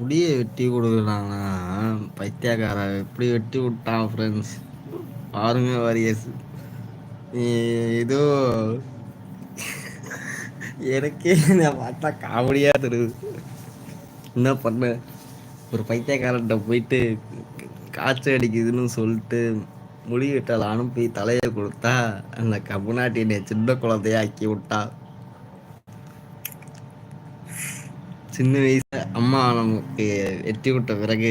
முடிய வெட்டி கொடுக்குறானா பைத்தியக்கார எப்படி வெட்டி விட்டான் ஃப்ரெண்ட்ஸ் பாருங்க வாரியர்ஸ் ஏதோ எனக்கே நான் பார்த்தா காமெடியாக தெரியுது. என்ன பண்ண? ஒரு பைத்தியக்காரன்ட்ட போயிட்டு காய்ச்சல் அடிக்குதுன்னு சொல்லிட்டு முடி வெட்டால் அனுப்பி தலையை கொடுத்தா அந்த கபுநாட்டி என்னை சின்ன குழந்தைய ஆக்கி விட்டா. சின்ன வயசு அம்மா நமக்கு வெட்டி விட்ட பிறகு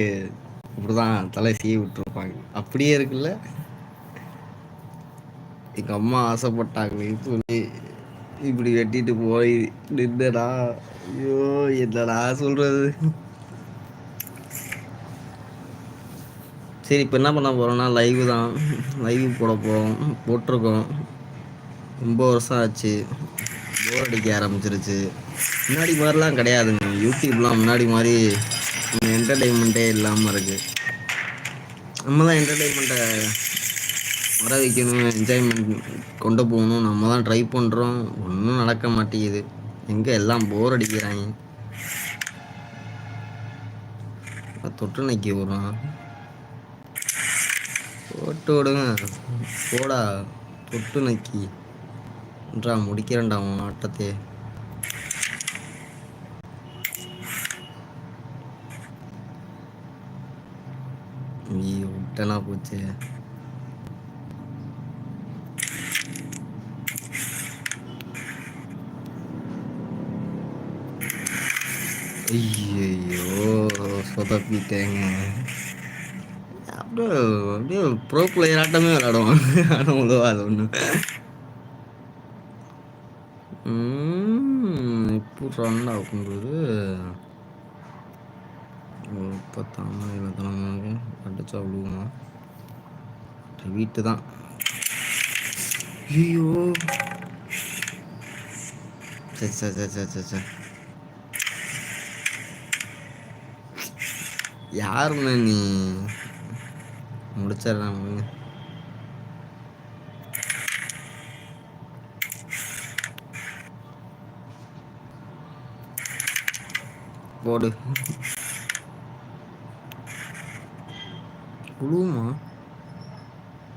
இப்படிதான் தலை செய்ய விட்டுருப்பாங்க. அப்படியே இருக்குல்ல? எங்க அம்மா ஆசைப்பட்டாங்களே சொல்லி இப்படி வெட்டிட்டு போய் நின்னடா. ஐயோ என்னடா சொல்றது? சரி இப்போ என்ன பண்ண போகிறோம்னா லைவ் தான். லைவ் போட போகிறோம் போட்டிருக்கோம். ரொம்ப வருஷம் ஆச்சு. போர் அடிக்க ஆரம்பிச்சிருச்சு. முன்னாடி மாதிரிலாம் கிடையாதுங்க. யூடியூப்லாம் முன்னாடி மாதிரி என்டர்டெயின்மெண்ட்டே இல்லாமல் இருக்குது நம்ம தான் என்டர்டெயின்மெண்ட்டை வர வைக்கணும் என்ஜாய்மெண்ட் கொண்டு போகணும். நம்ம தான் ட்ரை பண்ணுறோம் ஒன்றும் நடக்க மாட்டேங்குது. எங்கே எல்லாம் போர் அடிக்கிறாங்க? தொட்டு நக்கி விடுறான் போட்டு விடுங்க. போடா. தொட்டு நக்கி. என்றா முடிக்கிறேன்டா உன் ஆட்டத்தையே ஐயோ விட்டனா போச்சு ஐயோ சொதப்பிட்டேங்க அப்படியே அப்படியே ப்ரோ பிளேயர் ஆட்டமே விளாடுவான் ஆனால் அது ஒன்று இப்போ ரன் ஆகும்போது முப்பத்தாம் தாமரையில் தலைமையாக அடிச்சா விழுவுமா வீட்டு தான். ஐயோ சரி சரி சரி சரி சரி சரி. யாருண்ணே நீ முடிச்சிடலாம்? போடு. உழுவுமா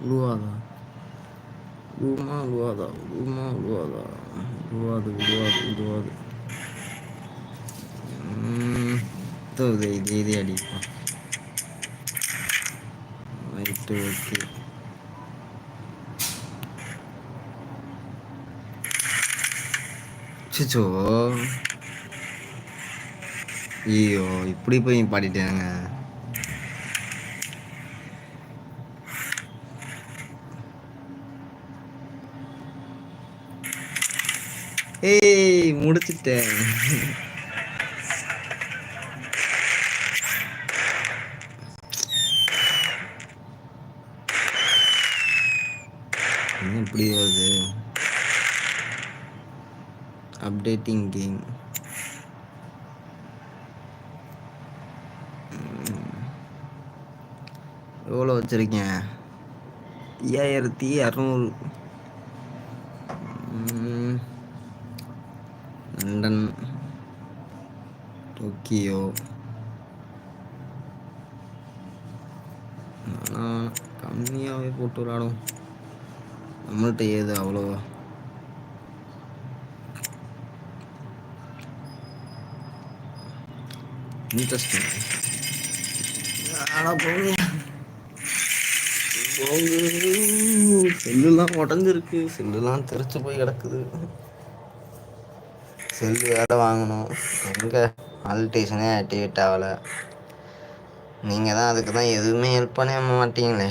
உழுவாதா உழுவுமா உழுவாதா உழுவுமா உழுவாதா உருவாது உருவாது உருவாது. இது இது இதே அடிப்பான் ரைட்டு ஓகே. சிச்சோ ஐயோ இப்படி போய் பாடிட்டாங்க ஏய் முடிச்சிட்டேன். என்ன இப்படி வருது? அப்டேட்டிங் கேம் எவ்வளோ வச்சுருக்கேன் ஐயாயிரத்தி அறநூறு. லண்டன் டோக்கியோ ஆனால் கம்மியாகவே போட்டு விளாடும். நம்மள்கிட்ட ஏது அவ்வளோவா? இன்ட்ரெஸ்டிங் ஆனால் போங்க செல்லுலாம் உடஞ்சிருக்கு. செல்லுலாம் தெரிச்சு போய் கிடக்குது. செல்லு வேலை வாங்கணும். எங்கே ஆல்டேஷனே ஆக்டிவேட் ஆகலை. நீங்கள் தான் அதுக்கு தான் எதுவுமே ஹெல்ப் பண்ண மாட்டீங்களே.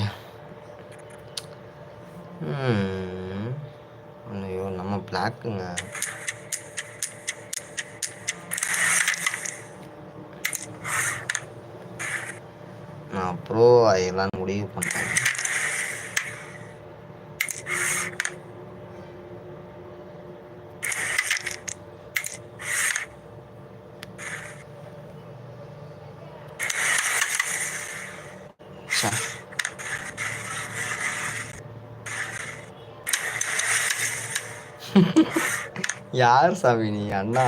ஐயோ நம்ம பிளாக்குங்க நான் ப்ரோ ஆகிடலான்னு முடிவு பண்ணேன் யார் சாமி நீ? அண்ணா.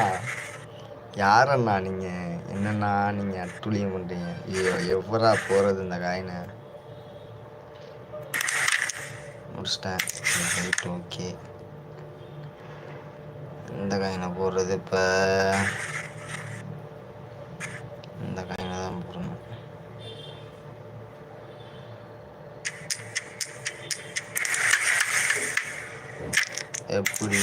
யார் அண்ணா நீங்கள் என்னண்ணா நீங்கள் அட்டூழியம் பண்ணுறீங்க ஐயோ எவ்வளோ போகிறது இந்த காயினை முடிச்சிட்டேன். ரைட் ஓகே இந்த காயினை போடுறது இப்போ எப்படி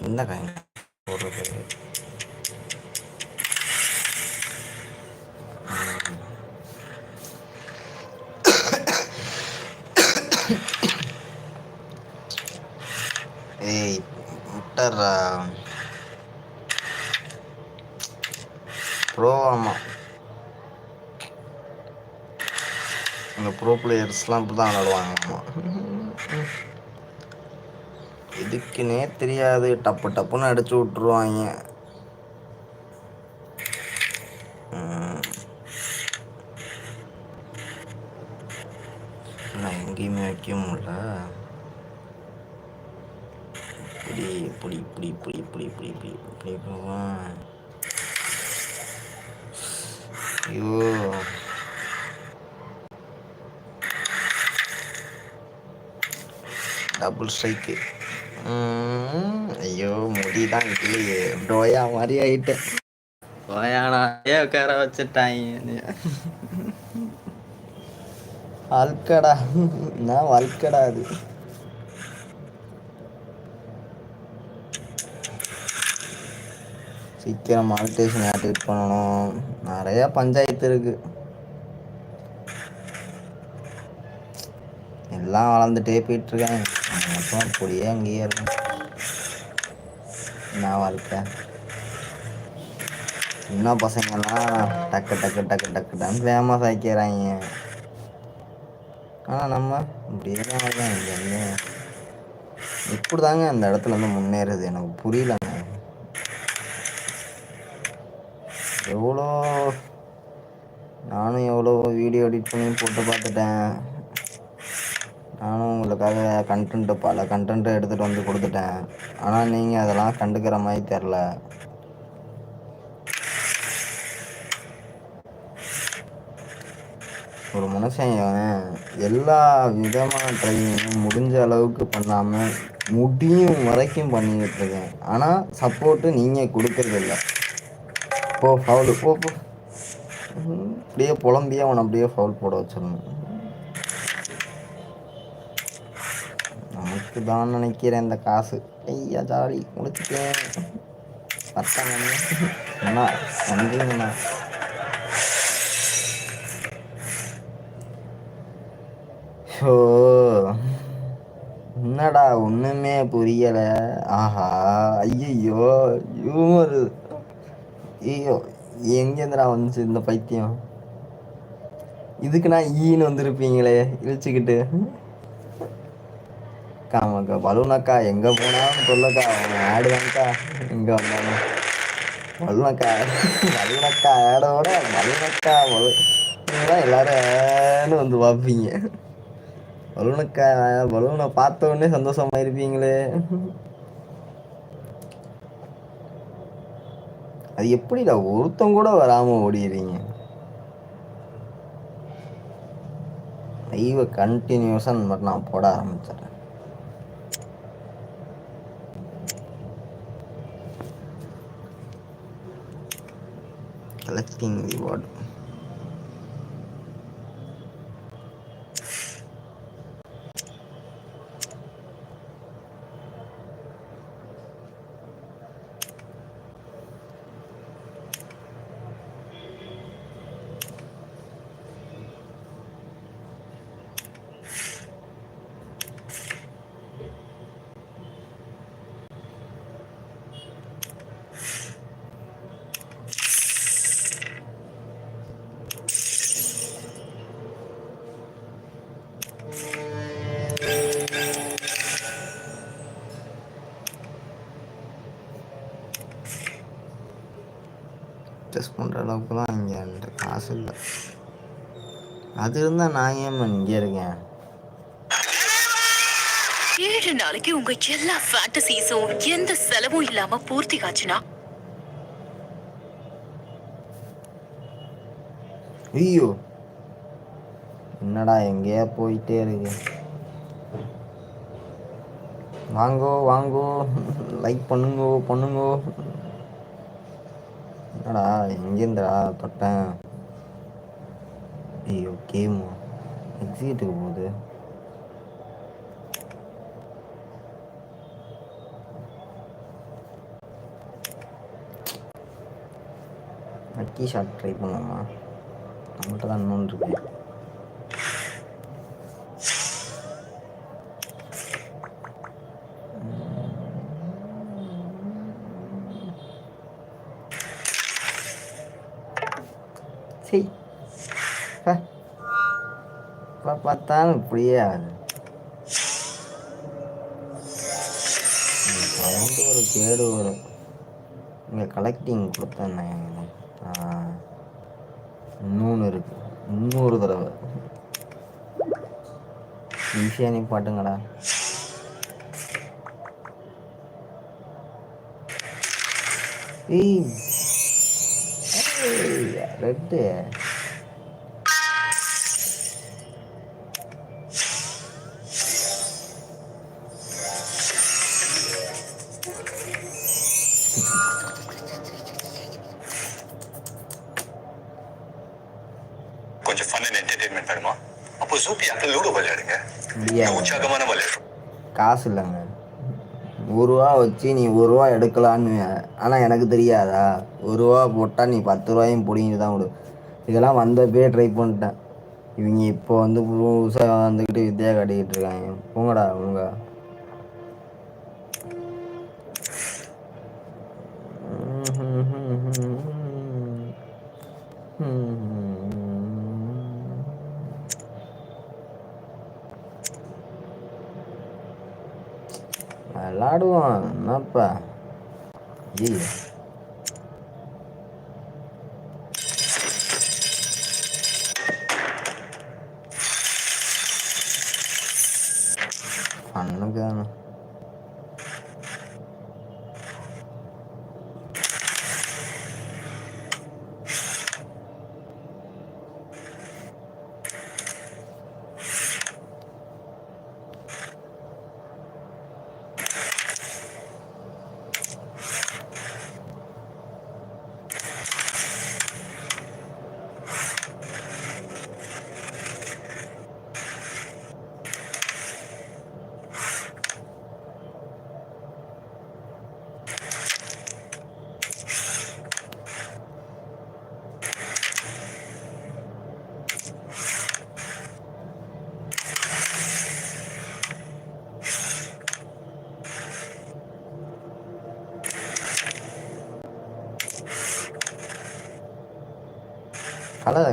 என்ன காய் போடுறது? ஏய் விட்டுறா ப்ரோ பிளேயர்ஸ்லாம் இப்படி தான் விளாடுவாங்க ஆமாம் எதுக்குன்னே தெரியாது. டப்பு டப்புன்னு அடிச்சு விட்ருவாங்க நான் எங்கேயுமே வைக்க முடியல. இப்படி இப்படி இப்படி இப்படி இப்படி இப்படி இப்படி இப்படி போவேன். ஐயோ. டபுள் ஸ்ட்ரைக்கு ஐயோ முடி தான் இல்லையே டோயா மாதிரி ஆயிட்டேன். டோயானாயே உட்கார வச்சுட்டாங்க? வாழ்க்கடா நான் வாழ்க்கடா அது? சீக்கிரம் மானிட்டேஷன் ஆக்டிவேட் பண்ணணும். நிறைய பஞ்சாயத்து இருக்கு. எல்லாம் வளர்ந்துட்டே போயிட்டு இருக்கேன் அப்படியே அங்கேயே இருக்கும் நான் வாழ்க்கை சின்ன பசங்கெல்லாம் டக்கு டக்கு டக்கு டக்கு டக்கு ஃபேமஸ் ஆக்கிறாங்க ஆனால் நம்ம இப்படியே தான் இருக்கோம் இங்கே இப்படி தாங்க இந்த இடத்துல இருந்து முன்னேறுது எனக்கு புரியலங்க எவ்வளோ நானும் எவ்வளோ வீடியோ எடிட் பண்ணி போட்டு பார்த்துட்டேன் நானும் உங்களுக்காக கண்டென்ட்டு பல கண்டென்ட்டை எடுத்துகிட்டு வந்து கொடுத்துட்டேன். ஆனால் நீங்கள் அதெல்லாம் கண்டுக்கிற மாதிரி தெரில ஒரு மனுஷன் எல்லா விதமான ட்ரைனிங்கும் முடிஞ்ச அளவுக்கு பண்ணாமல் முடியும் வரைக்கும் பண்ணிக்கிட்டு இருக்கேன். ஆனால் சப்போர்ட்டு நீங்கள் கொடுக்கறதில்ல. போ ஃபவுல் போ போ. அப்படியே புலம்பியே அவனை அப்படியே ஃபவுல் போட வச்சிடணும். நமக்கு தான் நினைக்கிறேன் இந்த காசு. ஐயா ஜாலி முடிச்சுட்டேன் சட்டம் அண்ணா நன்றிங்கண்ணா. ஷோ. என்னடா ஒண்ணுமே புரியல. ஆஹா ஐயோ ஹியூமர் ஐயோ எங்கேருந்துடா வந்துச்சு இந்த பைத்தியம்? இதுக்கு நான் ஈன்னு வந்திருப்பீங்களே இழிச்சுக்கிட்டு. அக்கா ஆம்க்கா பலூனக்கா எங்க போனாலும் சொல்லக்கா அவன் ஆடுவான்க்கா எங்க வந்தாலும். பலூன் அக்கா ஆடோட பலூனக்கா தான் எல்லாரும் வந்து பார்ப்பீங்க பலூனக்கா பலூனை பார்த்த உடனே சந்தோஷமா இருப்பீங்களே. அது எப்படிடா ஒருத்தன் கூட வராம ஓடிடுறீங்க? லைவை கண்டினியூஸாக இந்த மாதிரி நான் போட ஆரம்பிச்சிடுறேன். selecting the world. பண்ணுற அளவுக்குலாம் இங்கே என்கிட்ட காசு இல்லை. அது இருந்தா நான் ஏன் இங்கே இருக்கேன்? ஏழு நாளைக்கு உங்க எல்லா ஃபேண்டசிஸும் எந்த செலவும் இல்லாம பூர்த்தி ஆச்சுன்னா? ஐயோ. என்னடா எங்கேயா போயிட்டே இருக்கு. வாங்கோ வாங்கோ. லைக் பண்ணுங்கோ பண்ணுங்கோ. என்னடா எங்கேருந்துடா தொட்டேன்? ஐயோ கேமு எக்ஸிட்டுக்கு போகுது. லக்கி ஷாட் ட்ரை பண்ணலாமா? நம்மகிட்ட தான் இன்னொன்று இருக்கு சரி பா. எப்போ பார்த்தாலும் இப்படியே ஆகுது சவுண்டு ஒரு கேடு வரும் இங்கே கலெக்டிங் கொடுத்தேன் இன்னொன்று இருக்கு இன்னொரு தடவை ஈஸியாக நீ பாட்டுங்கடா ஏய் ரெட்டு கொஞ்சம் ஃபன் அண்ட் என்டர்டைன்மெண்ட் வேணுமா? அப்போ ஜூபி ஆப்பிள் லூடோ விளையாடுங்க உற்சாகமான விளையாட்டு காசு இல்லைங்க. ஒரு ரூபா வச்சு நீ ஒரு ரூபா எடுக்கலான்னு ஆனால் எனக்கு தெரியாதா? ஒரு ரூபா போட்டால் நீ பத்து ரூபாயும் பிடிங்கிட்டு தான் விடு இதெல்லாம் வந்தப்பே ட்ரை பண்ணிட்டேன். இவங்க இப்போ வந்து புதுசாக வந்துக்கிட்டு வித்தியா காட்டிக்கிட்டு இருக்காங்க. போங்கடா உங்க Opa! Dia.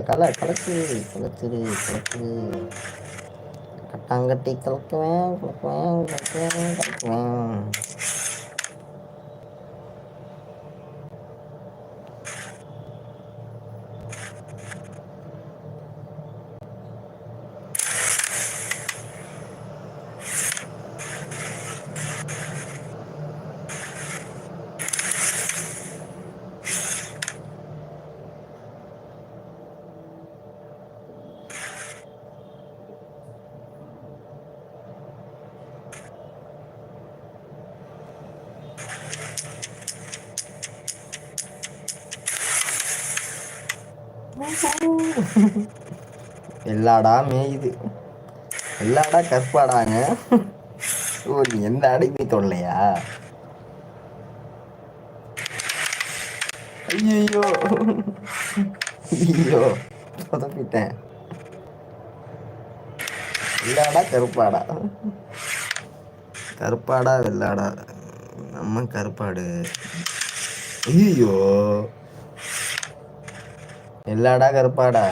கலை கலக்கு கலக்குது கலக்குது. கட்டாங்கட்டி கலக்குவேன் கலக்குவேன் கலக்குவேன் கலக்குவேன். எல்லாடா மேயுது. எல்லாடா கற்பாடாங்க ஓ நீ எந்த அடைப்பை தொல்லையா? ஐயோ ஐயோ சொதப்பிட்டேன். வெள்ளாடா கருப்பாடா. கருப்பாடா வெள்ளாடா. நம்ம கருப்பாடு. ஐயோ எல்லாடா கருப்பாடா.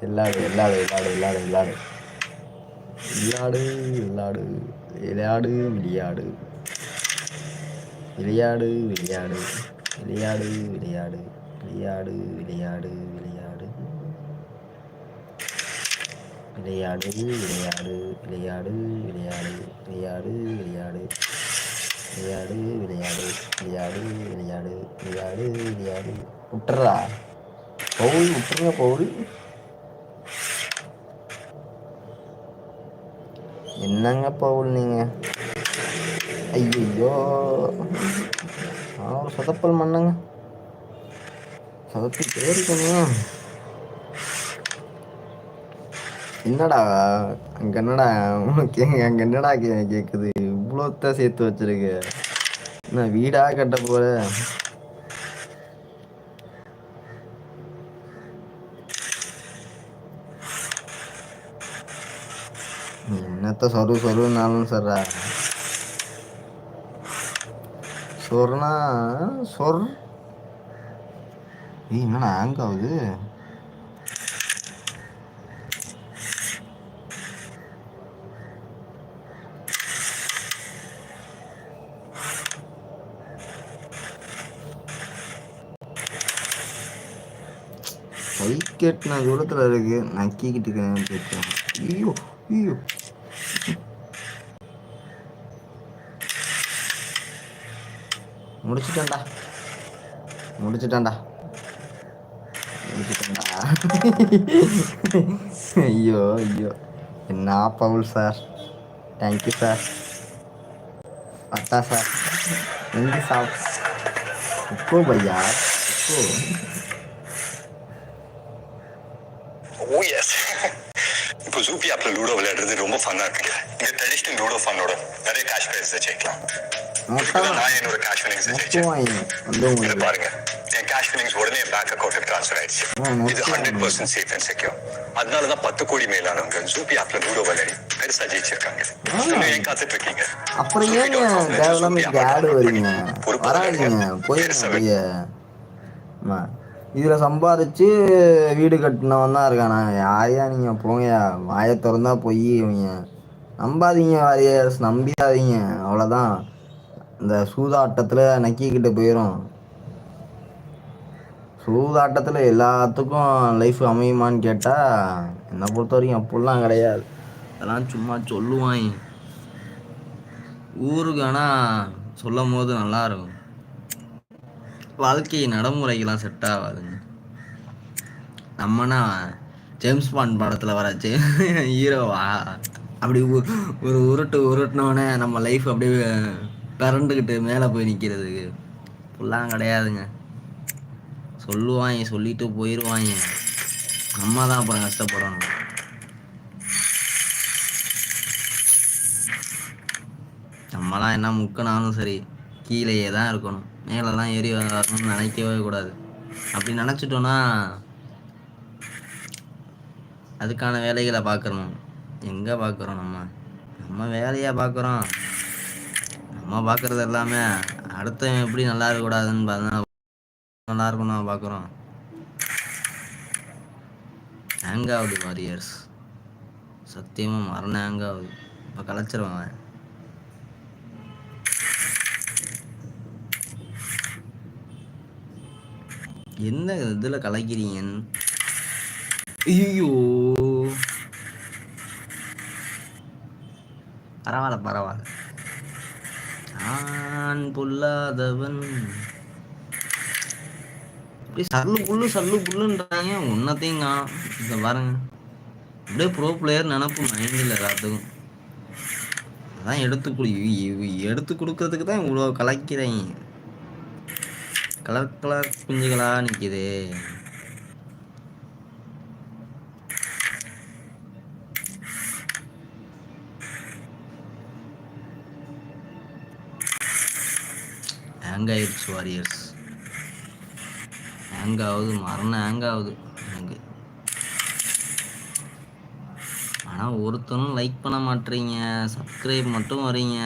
எல்லாடு எல்லாடு எல்லாடு எல்லாடு எல்லாடு. விளையாடு விளையாடு விளையாடு விளையாடு. விளையாடு விளையாடு. விளையாடு விளையாடு. விளையாடு விளையாடு விளையாடு. விளையாடு விளையாடு விளையாடு விளையாடு. விளையாடு விளையாடு. விளையாடு விளையாடு. விளையாடு விளையாடு. விளையாடு விளையாடு. விட்டுறா. பவுல் விட்டுருங்க பவுல் என்னங்க பவுல் நீங்க? ஐயோ ஒரு சொதப்பல் மண்ணுங்க. சொதப்பி பேருக்கணும் என்னடா அங்க என்னடா உனக்கு எங்க அங்க என்னடா கே- கேக்குது? இவ்வளோத்தான் சேர்த்து வச்சிருக்க. என்ன வீடா கட்ட போற? நீ சொரு சொருனாலும் சொல்றா சொர்னா சொர்? ஏய் என்னடா ஹேங் ஆகுது? கை கெட்டின தூரத்தில் இருக்கு. நக்கிக்கிட்டு இருக்கேன் ஐயோ ஐயோ. முடிச்சிட்டேன்டா. முடிச்சிட்டேன்டா. முடிச்சிட்டேன்டா. ஐயோ ஐயோ. என்ன bowl sir? Thank you sir patta sir. எங்க சாப் உப்போ பையா? உப்போ. ஓ oh, எஸ் இப்போ ஜூபி ஆப்ல லூடோ விளையாடுறது ரொம்ப ஃபன்னா இருக்குங்க. இந்த ட்ரெடிஷ்னல் லூடோ ஃபன்னோட நிறைய கேஷ் ப்ரைஸ் ஜெயிக்கலாம் என்னோட கேஷ் உங்களுக்கு பாருங்க என் கேஷ் வினிங்ஸ் உடனே என் பேங்க் அக்கௌண்ட்டுக்கு ட்ரான்ஸ்ஃபர் ஆயிடுச்சு இது hundred percent safe and secure அதனால தான் பத்து கோடி மேலானவங்க ஜூபி ஆப்ல லூடோ விளையாடி பெருசா ஜெயிச்சிருக்காங்க. இன்னும் ஏன் காத்துட்டு இருக்கீங்க அப்புறம் தேவையில்லாம இங்க ஆடு வரீங்க? வராதீங்க. போயிருங்க. இதுல சம்பாதிச்சு வீடு கட்டினவன் தான் இருக்கானா? யாரையா நீங்க போங்கயா வாயை திறந்தா போய் இவங்க. நம்பாதீங்க வாரியர்ஸ். நம்பிடாதீங்க அவ்வளோதான் இந்த சூதாட்டத்தில் நக்கிக்கிட்டு போயிடும் சூதாட்டத்தில் எல்லாத்துக்கும் லைஃப் அமையுமான்னு கேட்டால் என்னை பொறுத்த வரைக்கும் அப்படிலாம் கிடையாது. அதெல்லாம் சும்மா சொல்லுவாங்க. ஊருக்கு ஆனால் சொல்லும் போது நல்லாயிருக்கும் வாழ்க்கை நடைமுறைக்கெல்லாம் செட் ஆகாதுங்க. நம்மனா ஜேம்ஸ் பாண்ட் படத்தில் வர ஹீரோவா? அப்படி ஒரு உருட்டு உருட்டினோடனே நம்ம லைஃப் அப்படியே பிறண்டுக்கிட்டு மேலே போய் நிற்கிறதுக்கு ஃபுல்லாக கிடையாதுங்க. சொல்லுவாங்க சொல்லிட்டு போயிடுவாங்க நம்ம தான் அப்புறம் கஷ்டப்படணும். நம்மலாம் என்ன முக்கினாலும் சரி கீழேயே தான் இருக்கணும். மேலெலாம் ஏறி வரணும்னு நினைக்கவே கூடாது. அப்படி நினச்சிட்டோன்னா அதுக்கான வேலைகளை பார்க்கணும் எங்கே பார்க்குறோம் நம்ம? நம்ம வேலையாக பார்க்குறோம். நம்ம பார்க்குறது எல்லாமே அடுத்தவன் எப்படி நல்லா இருக்கக்கூடாதுன்னு பார்த்தா நல்லா இருக்கணும் பார்க்குறோம் ஹேங் ஆகுது வாரியர்ஸ் சத்தியமாக மரண ஹேங் ஆகுது இப்போ கலைச்சிருவான் அவன். என்ன இதில் கலைக்கிறீங்க ஐயோ பரவாயில்ல பரவாயில்ல. நான் பொல்லாதவன். இப்படி சல்லு புல்லு சல்லு புல்லுன்றாங்க. ஒன்னத்தையும் காணும் இதை பாருங்க. அப்படியே ப்ரோ பிளேயர் நினப்பு மைண்டில் எல்லாத்துக்கும். அதான் எடுத்து கொடு எடுத்து கொடுக்கறதுக்கு தான் இவ்வளோ கலைக்கிறீங்க கலர் கலர் குஞ்சுகளா நிக்குது. ஹேங் ஆயிடுச்சு வாரியர்ஸ் ஹேங் ஆகுது மரண ஹேங் ஆகுது எனக்கு. ஆனால் ஒருத்தரும் லைக் பண்ண மாட்டீங்க சப்ஸ்கிரைப் மட்டும் வரீங்க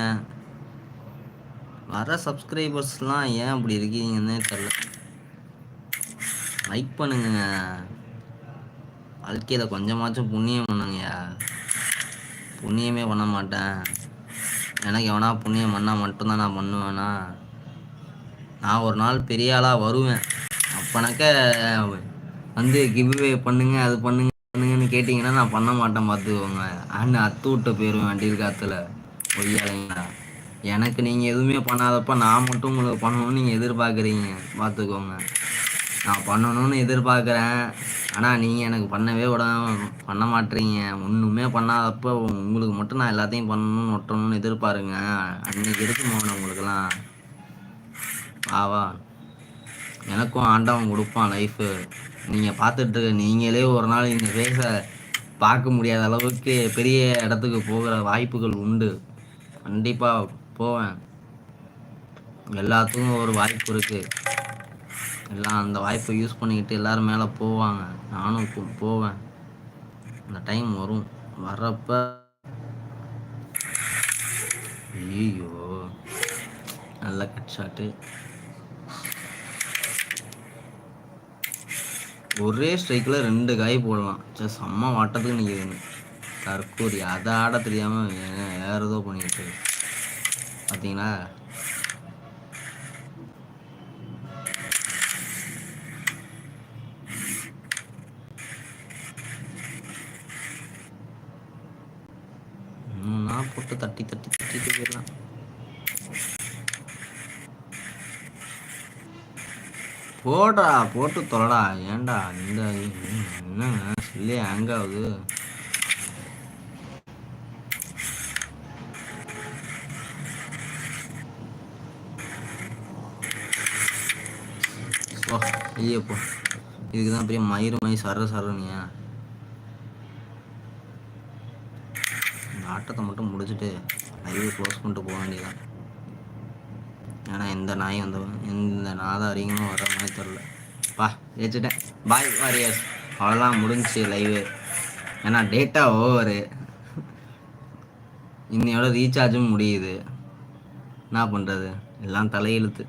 வர சப்ஸ்கிரைபர்ஸ்லாம் ஏன் அப்படி இருக்கீங்கன்னே தெரில லைக் பண்ணுங்க. வாழ்க்கையில் கொஞ்சமாச்சும் புண்ணியம் பண்ணுங்கய்யா புண்ணியமே பண்ண மாட்டேன். எனக்கு எவனா புண்ணியம் பண்ணால் மட்டும்தான் நான் பண்ணுவேன்னா நான் ஒரு நாள் பெரிய ஆளாக வருவேன். அப்பனாக்க வந்து கிவ்வே பண்ணுங்க அது பண்ணுங்க பண்ணுங்கன்னு கேட்டிங்கன்னா நான் பண்ண மாட்டேன் பார்த்துக்கோங்க அண்ணன் அத்து விட்டு போயிடுவேன் வண்டியில் காற்றுல பொய்யாலைங்களா எனக்கு நீங்கள் எதுவுமே பண்ணாதப்ப நான் மட்டும் உங்களுக்கு பண்ணணும்னு நீங்கள் எதிர்பார்க்குறீங்க பார்த்துக்கோங்க நான் பண்ணணும்னு எதிர்பார்க்குறேன். ஆனால் நீங்கள் எனக்கு பண்ணவே விட பண்ண மாட்டீங்க. ஒன்றுமே பண்ணாதப்போ உங்களுக்கு மட்டும் நான் எல்லாத்தையும் பண்ணணும்னு ஒட்டணும்னு எதிர்பாருங்க. அன்னைக்கு இருக்குமா உங்களுக்குலாம் ஆவா. எனக்கும் ஆண்டவன் கொடுப்பான் லைஃபு நீங்கள் பார்த்துட்டு இருக்க நீங்களே ஒரு நாள் இந்த ஃபேஸை பார்க்க முடியாத அளவுக்கு பெரிய இடத்துக்கு போகிற வாய்ப்புகள் உண்டு. கண்டிப்பாக போவேன். எல்லாத்துக்கும் ஒரு வாய்ப்பு இருக்குது எல்லாம் அந்த வாய்ப்பை யூஸ் பண்ணிக்கிட்டு எல்லோரும் மேலே போவாங்க. நானும் போவேன். அந்த டைம் வரும். வர்றப்ப ஐயோ நல்ல கட் ஷாட்டு ஒரே ஸ்ட்ரைக்கில் ரெண்டு காய் போடலாம். சரி செம்ம வாட்டத்துக்கு நிற்கிறேன் தற்கூரி அதை ஆட தெரியாமல் வேற ஏதோ பண்ணிக்கிட்டு பார்த்தீங்களா இன்னும்னா போட்டு தட்டி தட்டி தட்டிட்டு போயிடலாம் போடா போட்டு தொலைடா. ஏன்டா இந்த என்னங்க சொல்லி ஹேங் ஆகுது? ஓ ஐயப்போ இதுக்கு தான் பெரிய மயிறு மயிர் சர சரணியா இந்த ஆட்டத்தை மட்டும் முடிச்சுட்டு லைவ் க்ளோஸ் பண்ணிட்டு போக வேண்டியதான் ஏன்னா எந்த நாயும் வந்து எந்த நாதாரிங்களும் வர மாதிரி தெரில பா ஜெயிச்சிட்டேன் பாய் வாரியர்ஸ் அவ்வளோதான் முடிஞ்சுச்சு லைவு ஏன்னா டேட்டா ஓவரு இன்னையோட ரீசார்ஜும் முடியுது. என்ன பண்ணுறது எல்லாம் தலையெழுத்து.